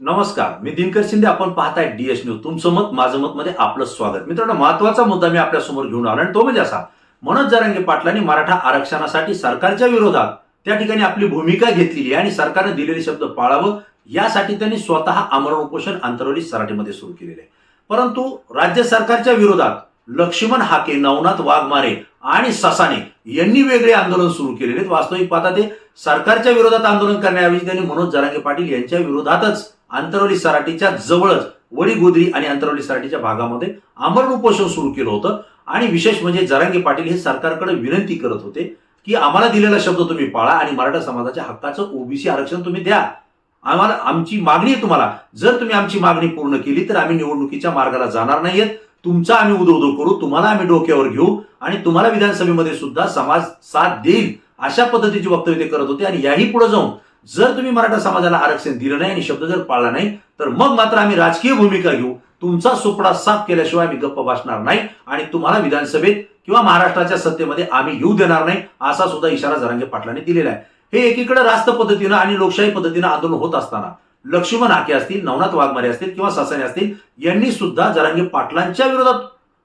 नमस्कार मी दिनकर शिंदे. आपण पाहताय डीएस न्यूज तुमचं मत माझं मत मध्ये आपलं स्वागत. मित्रांनो महत्त्वाचा मुद्दा मी आपल्यासमोर घेऊन आलो आणि तो म्हणजे असा मनोज जरांगे पाटलांनी मराठा आरक्षणासाठी सरकारच्या विरोधात त्या ठिकाणी आपली भूमिका घेतलेली आणि सरकारने दिलेले शब्द पाळावं यासाठी त्यांनी स्वतः आमरण उपोषण आंतरवली सराटीमध्ये सुरू केलेले आहे. परंतु राज्य सरकारच्या विरोधात लक्ष्मण हाके नवनाथ वाघमारे आणि ससाने यांनी वेगळे आंदोलन सुरू केलेले वास्तविक पाहता ते सरकारच्या विरोधात आंदोलन करण्याऐवजी त्यांनी मनोज जरांगे पाटील यांच्या विरोधातच आंतरवली सराटीच्या जवळच वडीगोदरी आणि आंतरवली सराटीच्या भागामध्ये आमरण उपोषण सुरू केलं होतं. आणि विशेष म्हणजे जरांगे पाटील हे सरकारकडे विनंती करत होते की आम्हाला दिलेला शब्द तुम्ही पाळा आणि मराठा समाजाच्या हक्काचं ओबीसी आरक्षण तुम्ही द्या. आम्हाला आमची मागणी आहे तुम्हाला. जर तुम्ही आमची मागणी पूर्ण केली तर आम्ही निवडणुकीच्या मार्गाला जाणार नाहीयेत. तुमचा आम्ही उदो उदो करू तुम्हाला आम्ही डोक्यावर घेऊ आणि तुम्हाला विधानसभेमध्ये सुद्धा समाज साथ देईल अशा पद्धतीची वक्तव्य ते करत होते आणि याही पुढे जाऊन जर तुम्ही मराठा समाजाला आरक्षण दिलं नाही आणि शब्द जर पाळला नाही तर मग मात्र आम्ही राजकीय भूमिका घेऊ. तुमचा सुपडा साफ केल्याशिवाय आम्ही गप्प बसणार नाही आणि तुम्हाला विधानसभेत किंवा महाराष्ट्राच्या सत्तेमध्ये आम्ही येऊ देणार नाही असा सुद्धा इशारा जरांगे पाटलांनी दिलेला आहे. हे एकीकडे रास्त पद्धतीनं आणि लोकशाही पद्धतीनं आंदोलन होत असताना लक्ष्मण आके असतील नवनाथ वाघमारे असतील किंवा सासने असतील यांनी सुद्धा जरांगे पाटलांच्या विरोधात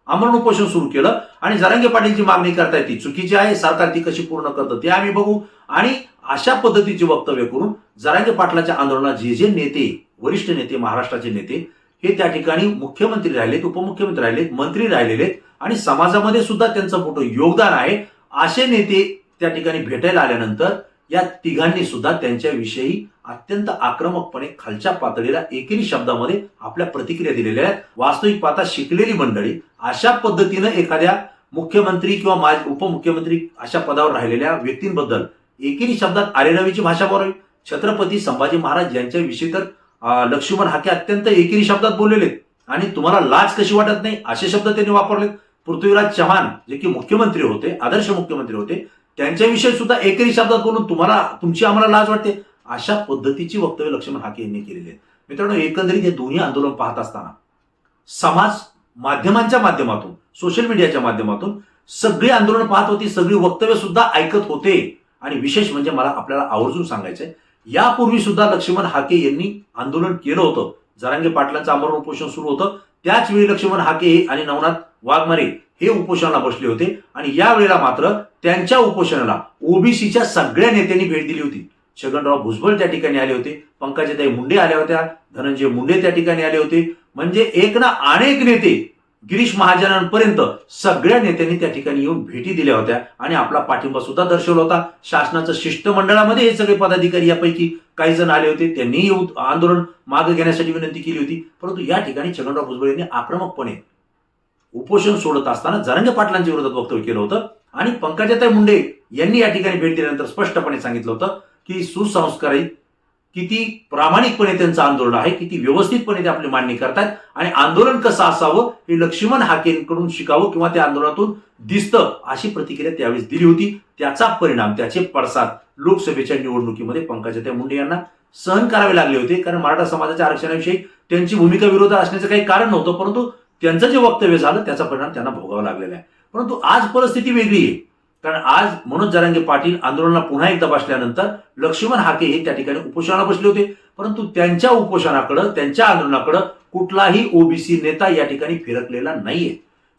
आमरण उपोषण सुरू केलं. आणि जरांगे पाटीलची मागणी करताय ती चुकीची आहे सरकार ती कशी पूर्ण करतं ते आम्ही बघू. आणि अशा पद्धतीचे वक्तव्य करून जरांगे पाटलाच्या आंदोलनात जे जे नेते वरिष्ठ नेते महाराष्ट्राचे नेते हे त्या ठिकाणी मुख्यमंत्री राहिलेत उपमुख्यमंत्री राहिलेत मंत्री राहिलेले आहेत आणि समाजामध्ये सुद्धा त्यांचं मोठं योगदान आहे. असे नेते त्या ठिकाणी भेटायला आल्यानंतर या तिघांनी सुद्धा त्यांच्याविषयी अत्यंत आक्रमकपणे खालच्या पातळीला एकेरी शब्दामध्ये आपल्या प्रतिक्रिया दिलेल्या आहेत. वास्तविक पाहता शिकलेली मंडळी अशा पद्धतीनं एखाद्या मुख्यमंत्री किंवा उपमुख्यमंत्री अशा पदावर राहिलेल्या व्यक्तींबद्दल एकेरी शब्दात आरेरावीची भाषा बोलावी. छत्रपती संभाजी महाराज यांच्याविषयी तर लक्ष्मण हाके अत्यंत एकेरी शब्दात बोललेले आणि तुम्हाला लाज कशी वाटत नाही? असे शब्द त्यांनी वापरले पृथ्वीराज चव्हाण जे की मुख्यमंत्री होते आदर्श मुख्यमंत्री होते त्यांच्याविषयी सुद्धा एकेरी शब्दात बोलून तुम्हाला तुमची आम्हाला लाज वाटते? अशा पद्धतीची वक्तव्य लक्ष्मण हाके यांनी केलेली आहेत. मित्रांनो एकंदरीत हे दोन्ही आंदोलन पाहत असताना समाज माध्यमांच्या माध्यमातून सोशल मीडियाच्या माध्यमातून सगळी आंदोलन पाहत होती सगळी वक्तव्य सुद्धा ऐकत होते. आणि विशेष म्हणजे मला आपल्याला आवर्जून सांगायचंय यापूर्वी सुद्धा लक्ष्मण हाके यांनी आंदोलन केलं होतं. जरांगे पाटलांचं आमरण उपोषण सुरू होतं. त्याच वेळी लक्ष्मण हाके आणि नवनाथ वाघमारे हे उपोषणाला बसले होते. आणि यावेळेला मात्र त्यांच्या उपोषणाला ओबीसीच्या सगळ्या नेत्यांनी भेट दिली होती. छगनराव भुजबळ त्या ठिकाणी आले होते. पंकजाताई मुंडे आल्या होत्या. धनंजय मुंडे त्या ठिकाणी आले होते. म्हणजे एक ना अनेक नेते गिरीश महाजनांपर्यंत सगळ्या नेत्यांनी त्या ठिकाणी येऊन भेटी दिल्या होत्या आणि आपला पाठिंबा सुद्धा दर्शवला होता. शासनाचं शिष्टमंडळामध्ये हे सगळे पदाधिकारी यापैकी काही जण आले होते. त्यांनी आंदोलन मागे घेण्यासाठी विनंती केली होती. परंतु या ठिकाणी छगनराव भुजबळ यांनी आक्रमकपणे उपोषण सोडत असताना जरंगे पाटलांच्या विरोधात वक्तव्य केलं होतं. आणि पंकजाताई मुंडे यांनी या ठिकाणी भेट दिल्यानंतर स्पष्टपणे सांगितलं होतं की सुसंस्कारित किती प्रामाणिकपणे त्यांचं आंदोलन आहे किती व्यवस्थितपणे ते आपली मांडणी करतात आणि आंदोलन कसं असावं हे लक्ष्मण हाकेंकडून शिकावं किंवा त्या आंदोलनातून दिसतं अशी प्रतिक्रिया त्यावेळेस दिली होती. त्याचा परिणाम त्याचे पडसाद लोकसभेच्या निवडणुकीमध्ये पंकजाताई मुंडे यांना सहन करावे लागले होते. कारण मराठा समाजाच्या आरक्षणाविषयी त्यांची भूमिका विरोधात असण्याचं काही कारण नव्हतं परंतु त्यांचं जे वक्तव्य झालं त्याचा परिणाम त्यांना भोगावा लागलेला आहे. परंतु आज परिस्थिती वेगळी आहे. कारण आज मनोज जरांगे पाटील आंदोलनाला पुन्हा एकदा बसल्यानंतर लक्ष्मण हाके हे त्या ठिकाणी उपोषणाला बसले होते. परंतु त्यांच्या उपोषणाकडं त्यांच्या आंदोलनाकडं कुठलाही ओबीसी नेता या ठिकाणी फिरकलेला नाहीये.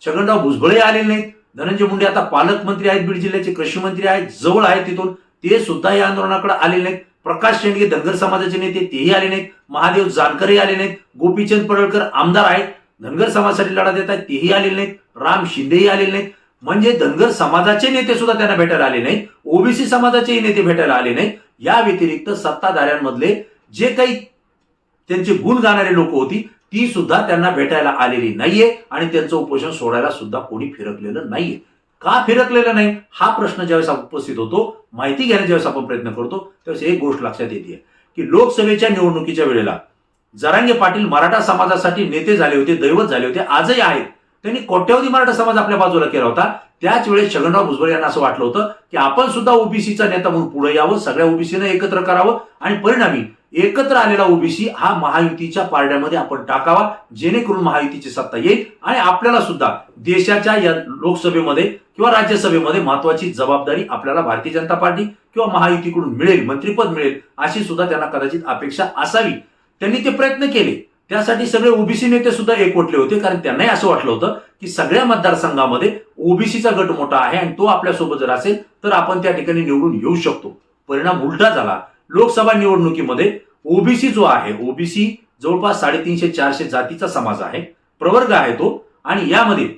छगनराव भुजबळे आलेले नाहीत. धनंजय मुंडे आता पालकमंत्री आहेत बीड जिल्ह्याचे कृषी मंत्री आहेत जवळ आहेत तिथून. ते सुद्धा या आंदोलनाकडे आलेले नाहीत. प्रकाश शेंडगे धनगर समाजाचे नेते तेही आले नाहीत. महादेव जानकरही आले नाहीत. गोपीचंद पडळकर आमदार आहेत. धनगर समाजासाठी लढा देत आहेत तेही आलेले नाहीत. राम शिंदेही आलेले नाहीत. म्हणजे धनगर समाजाचे नेते सुद्धा त्यांना भेटायला आले नाहीत. ओबीसी समाजाचेही नेते भेटायला आले नाहीत. या व्यतिरिक्त सत्ताधाऱ्यांमधले जे काही त्यांचे गुण गाणारे लोक होती ती सुद्धा त्यांना भेटायला आलेली नाहीये आणि त्यांचं उपोषण सोडायला सुद्धा कोणी फिरकलेलं नाहीये. का फिरकलेलं नाही? हा प्रश्न ज्यावेळेस उपस्थित होतो माहिती घ्यायला ज्यावेळेस आपण प्रयत्न करतो त्यावेळेस एक गोष्ट लक्षात येते. की लोकसभेच्या निवडणुकीच्या वेळेला जरांगे पाटील मराठा समाजासाठी नेते झाले होते दैवत झाले होते आजही आहेत. त्यांनी कोट्यवधी मराठा समाज आपल्या बाजूला केला होता. त्याच वेळेस छगनराव भुजबळ यांना असं वाटलं होतं की आपण सुद्धा ओबीसीचा नेता म्हणून पुढे यावं सगळ्या ओबीसीनं एकत्र करावं आणि परिणामी एकत्र आलेला ओबीसी हा महायुतीच्या पारड्यामध्ये आपण टाकावा जेणेकरून महायुतीची सत्ता येईल आणि आपल्याला सुद्धा देशाच्या या लोकसभेमध्ये किंवा राज्यसभेमध्ये महत्वाची जबाबदारी आपल्याला भारतीय जनता पार्टी किंवा महायुतीकडून मिळेल मंत्रिपद मिळेल अशी सुद्धा त्यांना कदाचित अपेक्षा असावी. त्यांनी ते प्रयत्न केले. त्यासाठी सगळे ओबीसी नेते सुद्धा एकवटले होते कारण त्यांनाही असं वाटलं होतं की सगळ्या मतदारसंघामध्ये ओबीसीचा गट मोठा आहे आणि तो आपल्यासोबत जर असेल तर आपण त्या ठिकाणी निवडून येऊ शकतो. परिणाम उलटा झाला. लोकसभा निवडणुकीमध्ये ओबीसी जो आहे ओबीसी जवळपास साडेतीनशे चारशे जातीचा समाज आहे प्रवर्ग आहे तो आणि यामध्ये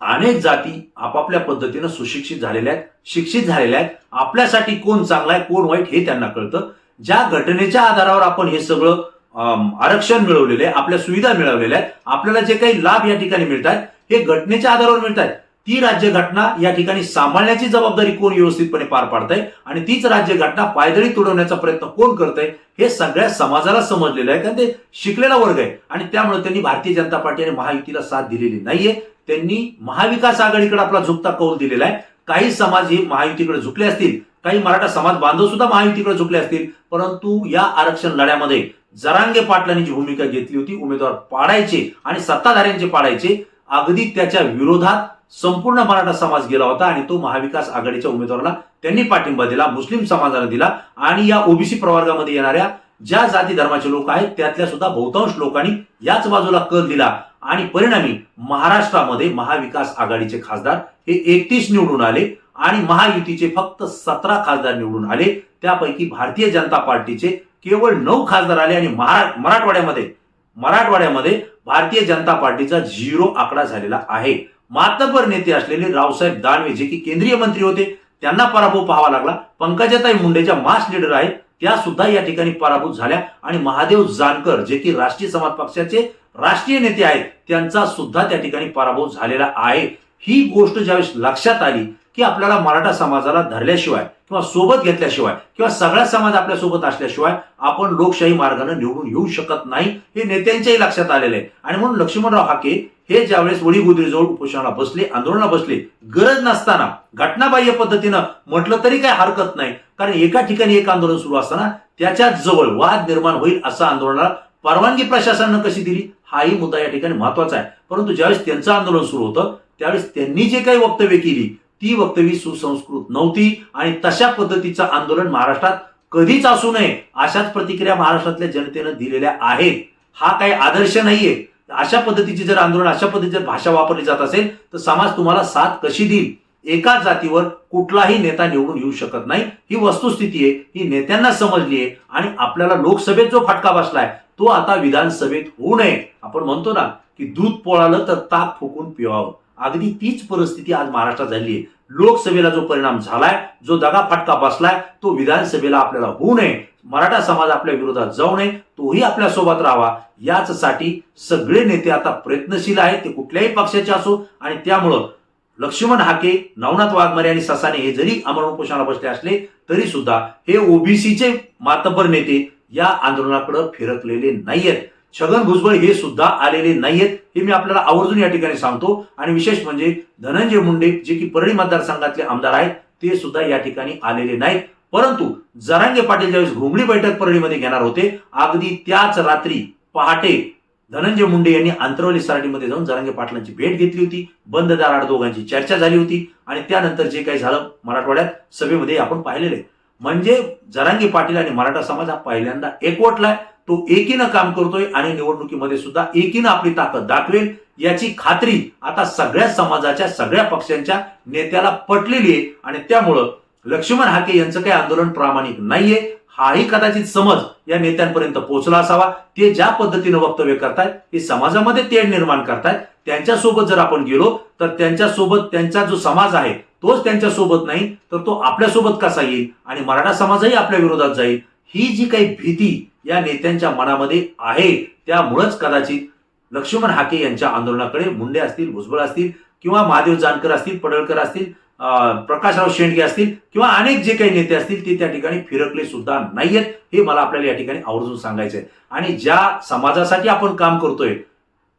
अनेक जाती आपापल्या पद्धतीनं सुशिक्षित झालेल्या आहेत शिक्षित झालेल्या आहेत. आपल्यासाठी कोण चांगला आहे कोण वाईट हे त्यांना कळतं. ज्या घटनेच्या आधारावर आपण हे सगळं आरक्षण मिळवलेले आहे, आपल्या सुविधा मिळवलेल्या आहेत. आपल्याला जे काही लाभ या ठिकाणी मिळत आहेत हे घटनेच्या आधारावर मिळत आहेत ती राज्यघटना या ठिकाणी सांभाळण्याची जबाबदारी कोण व्यवस्थितपणे पार पाडतंय आणि तीच राज्यघटना पायदळी तुडवण्याचा प्रयत्न कोण करतंय हे सगळ्या समाजाला समजलेलं आहे. कारण ते शिकलेला वर्ग आहे आणि त्यामुळे त्यांनी भारतीय जनता पार्टी आणि महायुतीला साथ दिलेली नाहीये. त्यांनी महाविकास आघाडीकडे आपला झुकता कौल दिलेला आहे. काही समाज हे महायुतीकडे झुकले असतील काही मराठा समाज बांधव सुद्धा महायुतीकडे झुकले असतील परंतु या आरक्षण लढ्यामध्ये जरांगे पाटलांनी जी भूमिका घेतली होती उमेदवार पाडायचे आणि सत्ताधाऱ्यांचे पाडायचे अगदी त्याच्या विरोधात संपूर्ण मराठा समाज गेला होता आणि तो महाविकास आघाडीच्या उमेदवाराला त्यांनी पाठिंबा दिला मुस्लिम समाजाला दिला आणि या ओबीसी प्रवर्गामध्ये येणाऱ्या ज्या जाती धर्माचे लोक आहेत त्यातल्या सुद्धा बहुतांश लोकांनी याच बाजूला कल दिला. आणि परिणामी महाराष्ट्रामध्ये महाविकास आघाडीचे खासदार हे एकतीस निवडून आले आणि महायुतीचे फक्त सतरा खासदार निवडून आले. त्यापैकी भारतीय जनता पार्टीचे केवळ नऊ खासदार आले आणि महारा मराठवाड्यामध्ये मराठवाड्यामध्ये भारतीय जनता पार्टीचा झिरो आकडा झालेला आहे. मातबर नेते असलेले रावसाहेब दानवे जे की केंद्रीय मंत्री होते त्यांना पराभव पाहावा लागला. पंकजाताई मुंडेच्या मास लीडर आहेत त्या सुद्धा या ठिकाणी पराभूत झाल्या. आणि महादेव जानकर जे की राष्ट्रीय समाज पक्षाचे राष्ट्रीय नेते आहेत त्यांचा सुद्धा त्या ठिकाणी पराभव झालेला आहे. ही गोष्ट ज्यावेळेस लक्षात आली की आपल्याला मराठा समाजाला धरल्याशिवाय किंवा सोबत घेतल्याशिवाय किंवा सगळा समाज आपल्यासोबत असल्याशिवाय आपण लोकशाही मार्गाने निवडून येऊ शकत नाही हे नेत्यांच्याही लक्षात आलेलं आहे. आणि म्हणून लक्ष्मणराव हाके हे ज्यावेळेस वडी गुजरीजवळ उपोषणाला बसले आंदोलनाला बसले गरज नसताना घटनाबाह्य पद्धतीनं म्हटलं तरी काय हरकत नाही कारण एका ठिकाणी एक आंदोलन सुरू असताना त्याच्याच जवळ वाद निर्माण होईल असं आंदोलनाला परवानगी प्रशासनानं कशी दिली? हाही मुद्दा या ठिकाणी महत्त्वाचा आहे. परंतु ज्यावेळेस त्यांचं आंदोलन सुरू होतं त्यावेळेस त्यांनी जे काही वक्तव्य केली ती वक्तव्य सुसंस्कृत नव्हती आणि तशा पद्धतीचं आंदोलन महाराष्ट्रात कधीच असू नये अशाच प्रतिक्रिया महाराष्ट्रातल्या जनतेनं दिलेल्या आहेत. हा काही आदर्श नाहीये. अशा पद्धतीची जर आंदोलन अशा पद्धतीची जर भाषा वापरली जात असेल तर समाज तुम्हाला साथ कशी देईल? एका जातीवर कुठलाही नेता निवडून येऊ शकत नाही. ही वस्तुस्थिती आहे. ही नेत्यांना समजली आहे. आणि आपल्याला लोकसभेत जो फटका बसलाय तो आता विधानसभेत होऊ नये. आपण म्हणतो ना की दूध पोळालं तर ताक फुकून पिवावं. अगदी तीच परिस्थिती आज महाराष्ट्रात झाली आहे लोकसभेला जो परिणाम झालाय जो दगा फटका बसलाय तो विधानसभेला आपल्याला होऊ नये. मराठा समाज आपल्या विरोधात जाऊ नये तोही आपल्यासोबत राहावा. याचसाठी सगळे नेते आता प्रयत्नशील आहेत ते कुठल्याही पक्षाचे असो आणि त्यामुळं लक्ष्मण हाके नवनाथ वाघमारे आणि ससाने हे जरी अमरण उपोषणाला बसले असले तरी सुद्धा हे ओबीसीचे मातबर नेते या आंदोलनाकडे फिरकलेले नाहीयेत. छगन भुजबळ हे सुद्धा आलेले नाहीयेत हे मी आपल्याला आवर्जून या ठिकाणी सांगतो. आणि विशेष म्हणजे धनंजय मुंडे जे की परळी मतदारसंघातले आमदार आहेत ते सुद्धा या ठिकाणी आलेले नाहीत. परंतु जरांगे पाटील ज्यावेळेस घोंगडी बैठक परळीमध्ये घेणार होते अगदी त्याच रात्री पहाटे धनंजय मुंडे यांनी आंतरवली सराटीमध्ये जाऊन जरांगे पाटलांची भेट घेतली होती. बंद दाराड दोघांची चर्चा झाली होती आणि त्यानंतर जे काही झालं मराठवाड्यात सभेमध्ये आपण पाहिलेले म्हणजे जरांगे पाटील आणि मराठा समाज हा पहिल्यांदा एकवटलाय. तो एकीनं काम करतोय आणि निवडणुकीमध्ये सुद्धा एकीनं आपली ताकद दाखवेल याची खात्री आता सगळ्या समाजाच्या सगळ्या पक्षांच्या नेत्याला पटलेली आहे. आणि त्यामुळं लक्ष्मण हाके यांचं काही आंदोलन प्रामाणिक नाहीये. हाही कदाचित समज या नेत्यांपर्यंत पोहोचला असावा. ते ज्या पद्धतीनं वक्तव्य करतायत हे समाजामध्ये तेढ निर्माण करतायत. त्यांच्यासोबत जर आपण गेलो तर त्यांच्यासोबत त्यांचा जो समाज आहे तोच त्यांच्यासोबत नाही तर तो आपल्यासोबत कसा येईल? आणि मराठा समाजही आपल्या विरोधात जाईल. ही जी काही भीती या नेत्यांच्या मनामध्ये आहे त्यामुळंच कदाचित लक्ष्मण हाके यांच्या आंदोलनाकडे मुंडे असतील भुजबळ असतील किंवा महादेव जानकर असतील पडळकर असतील प्रकाशराव शेंडगे असतील किंवा अनेक जे काही नेते असतील ते त्या ठिकाणी फिरकले सुद्धा नाहीयेत हे मला आपल्याला या ठिकाणी आवर्जून सांगायचं आहे आणि ज्या समाजासाठी आपण काम करतोय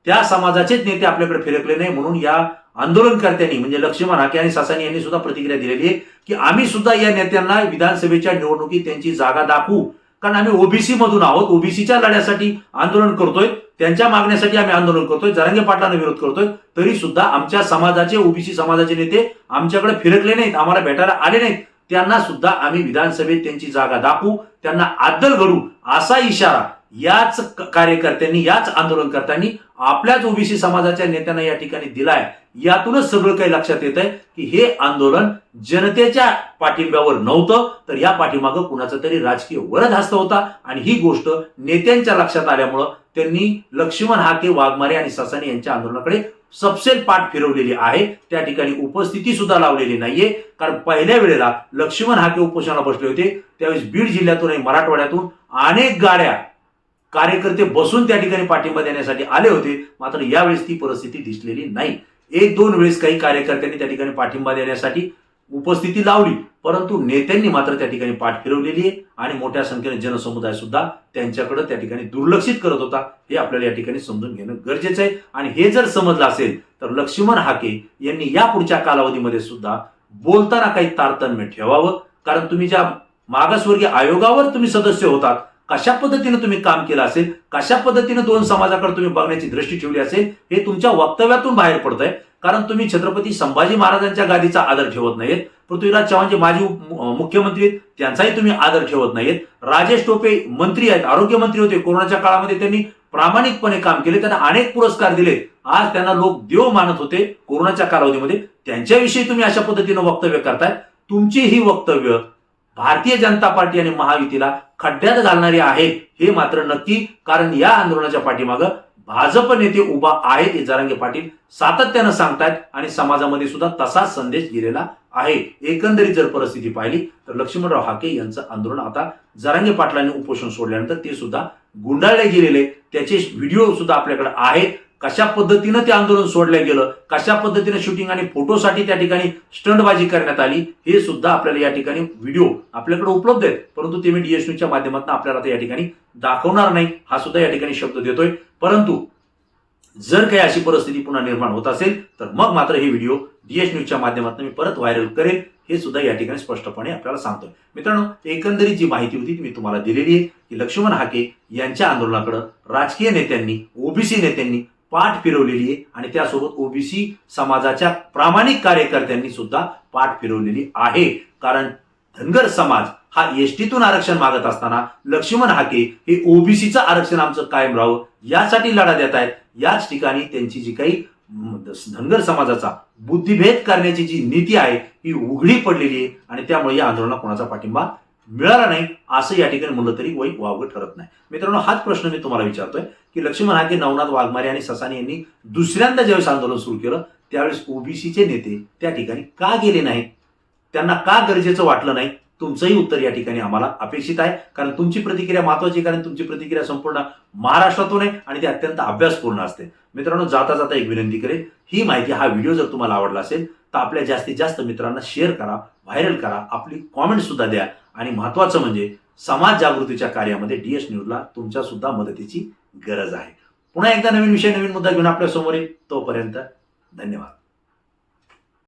त्या समाजाचेच नेते आपल्याकडे फिरकले नाही म्हणून या आंदोलनकर्त्यांनी म्हणजे लक्ष्मण हाके आणि सासानी यांनी सुद्धा प्रतिक्रिया दिलेली आहे की आम्ही सुद्धा या नेत्यांना विधानसभेच्या निवडणुकीत त्यांची जागा दाखवू. कारण आम्ही ओबीसी मधून आहोत ओबीसीच्या लढ्यासाठी आंदोलन करतोय त्यांच्या मागण्यासाठी आम्ही आंदोलन करतोय जरांगे पाटलांना विरोध करतोय तरी सुद्धा आमच्या समाजाचे ओबीसी समाजाचे नेते आमच्याकडे फिरकले नाहीत आम्हाला भेटायला आले नाहीत. त्यांना सुद्धा आम्ही विधानसभेत त्यांची जागा दाखवू त्यांना आदल घडू असा इशारा याच कार्यकर्त्यांनी याच आंदोलनकर्त्यांनी आपल्याच ओबीसी समाजाच्या नेत्यांना या ठिकाणी दिलाय. यातूनच सगळं काही लक्षात येत आहे की हे आंदोलन जनतेच्या पाठिंब्यावर नव्हतं तर या पाठीमागं कुणाचा तरी राजकीय वरद हस्त होता आणि ही गोष्ट नेत्यांच्या लक्षात आल्यामुळं त्यांनी लक्ष्मण हाके वाघमारे आणि ससानी यांच्या आंदोलनाकडे सपसेल पाठ फिरवलेली आहे. त्या ठिकाणी उपस्थिती सुद्धा लावलेली नाहीये. कारण पहिल्या वेळेला लक्ष्मण हाके उपोषणाला बसले होते. त्यावेळेस बीड जिल्ह्यातून आणि मराठवाड्यातून अनेक गाड्या कार्यकर्ते बसून त्या ठिकाणी पाठिंबा देण्यासाठी आले होते. मात्र यावेळेस ती परिस्थिती दिसलेली नाही. एक दोन वेळेस काही कार्यकर्त्यांनी त्या ठिकाणी पाठिंबा देण्यासाठी उपस्थिती लावली. परंतु नेत्यांनी मात्र त्या ठिकाणी पाठ फिरवलेली आहे आणि मोठ्या संख्येने जनसमुदाय सुद्धा त्यांच्याकडे त्या ठिकाणी दुर्लक्षित करत होता. हे आपल्याला या ठिकाणी समजून घेणं गरजेचं आहे. आणि हे जर समजलं असेल तर लक्ष्मण हाके यांनी या पुढच्या कालावधीमध्ये सुद्धा बोलताना काही तारतम्य ठेवावं. कारण तुम्ही ज्या मागासवर्गीय आयोगावर तुम्ही सदस्य होतात कशा पद्धतीने तुम्ही काम केलं असेल कशा पद्धतीने दोन समाजाकडे तुम्ही बघण्याची दृष्टी ठेवली असेल हे तुमच्या वक्तव्यातून बाहेर पडतंय. कारण तुम्ही छत्रपती संभाजी महाराजांच्या गादीचा आदर ठेवत नाहीत. पृथ्वीराज चव्हाण जे माजी मुख्यमंत्री आहेत त्यांचाही तुम्ही आदर ठेवत नाहीत. राजेश टोपे मंत्री आहेत आरोग्यमंत्री होते. कोरोनाच्या काळामध्ये त्यांनी प्रामाणिकपणे काम केले त्यांना अनेक पुरस्कार दिले. आज त्यांना लोक देव मानत होते कोरोनाच्या कालावधीमध्ये. त्यांच्याविषयी तुम्ही अशा पद्धतीनं वक्तव्य करताय. तुमची ही वक्तव्य भारतीय जनता पार्टी आणि महायुतीला खड्ड्यात घालणारी आहे हे मात्र नक्की कारण या आंदोलनाच्या पाठीमागं भाजप नेते उभा आहेत हे पाटील सातत्यानं सांगतायत आणि समाजामध्ये सुद्धा तसाच संदेश गेलेला आहे. एकंदरीत जर परिस्थिती पाहिली तर लक्ष्मणराव हाके यांचं आंदोलन आता जरांगे पाटलांनी उपोषण सोडल्यानंतर ते सुद्धा गुंडाळले गेलेले त्याचे व्हिडिओ सुद्धा आपल्याकडे आहेत कशा पद्धतीनं ते आंदोलन सोडलं गेलं कशा पद्धतीनं शूटिंग आणि फोटोसाठी त्या ठिकाणी स्टंटबाजी करण्यात आली हे सुद्धा आपल्याला या ठिकाणी व्हिडिओ आपल्याकडे उपलब्ध आहेत. परंतु ते मी डीएसयूच्या माध्यमातून आपल्याला आता या ठिकाणी दाखवणार नाही हा सुद्धा या ठिकाणी शब्द देतोय. परंतु जर काही अशी परिस्थिती पुन्हा निर्माण होत असेल तर मग मात्र हे व्हिडिओ डीएस न्यूजच्या माध्यमातून मी परत व्हायरल करेन हे सुद्धा या ठिकाणी स्पष्टपणे आपल्याला सांगतोय. मित्रांनो एकंदरीत जी माहिती होती ती मी तुम्हाला दिलेली आहे की लक्ष्मण हाके यांच्या आंदोलनाकडे राजकीय नेत्यांनी ओबीसी नेत्यांनी पाठ फिरवलेली आहे. आणि त्यासोबत ओबीसी समाजाच्या प्रामाणिक कार्यकर्त्यांनी सुद्धा पाठ फिरवलेली आहे. कारण धनगर समाज हा एसटीतून आरक्षण मागत असताना लक्ष्मण हाके हे ओबीसीचं आरक्षण आमचं कायम राहावं यासाठी लढा देत आहेत. याच ठिकाणी त्यांची जी काही धनगर समाजाचा बुद्धिभेद करण्याची जी नीती आहे ही उघडी पडलेली आहे. आणि त्यामुळे या आंदोलनाला कोणाचा पाठिंबा मिळाला नाही असं या ठिकाणी म्हणलं तरी वै वावगं ठरत नाही. मित्रांनो हाच प्रश्न मी तुम्हाला विचारतोय की लक्ष्मण हाके नवनाथ वाघमारे आणि ससानी यांनी दुसऱ्यांदा ज्यावेळेस आंदोलन सुरू केलं त्यावेळेस ओबीसीचे नेते त्या ठिकाणी का गेले नाहीत? त्यांना का गरजेचं वाटलं नाही? तुमचंही उत्तर या ठिकाणी आम्हाला अपेक्षित आहे. कारण तुमची प्रतिक्रिया महत्वाची कारण तुमची प्रतिक्रिया संपूर्ण महाराष्ट्रातून आहे आणि ती अत्यंत अभ्यासपूर्ण असते. मित्रांनो जाता जाता एक विनंती करेल ही माहिती हा व्हिडिओ जर तुम्हाला आवडला असेल तर आपल्या जास्तीत जास्त मित्रांना शेअर करा व्हायरल करा आपली कॉमेंट सुद्धा द्या. आणि महत्त्वाचं म्हणजे समाज जागृतीच्या कार्यामध्ये डी एस न्यूजला तुमच्यासुद्धा मदतीची गरज आहे. पुन्हा एकदा नवीन विषय नवीन मुद्दा घेऊन आपल्यासमोर येईल तोपर्यंत धन्यवाद.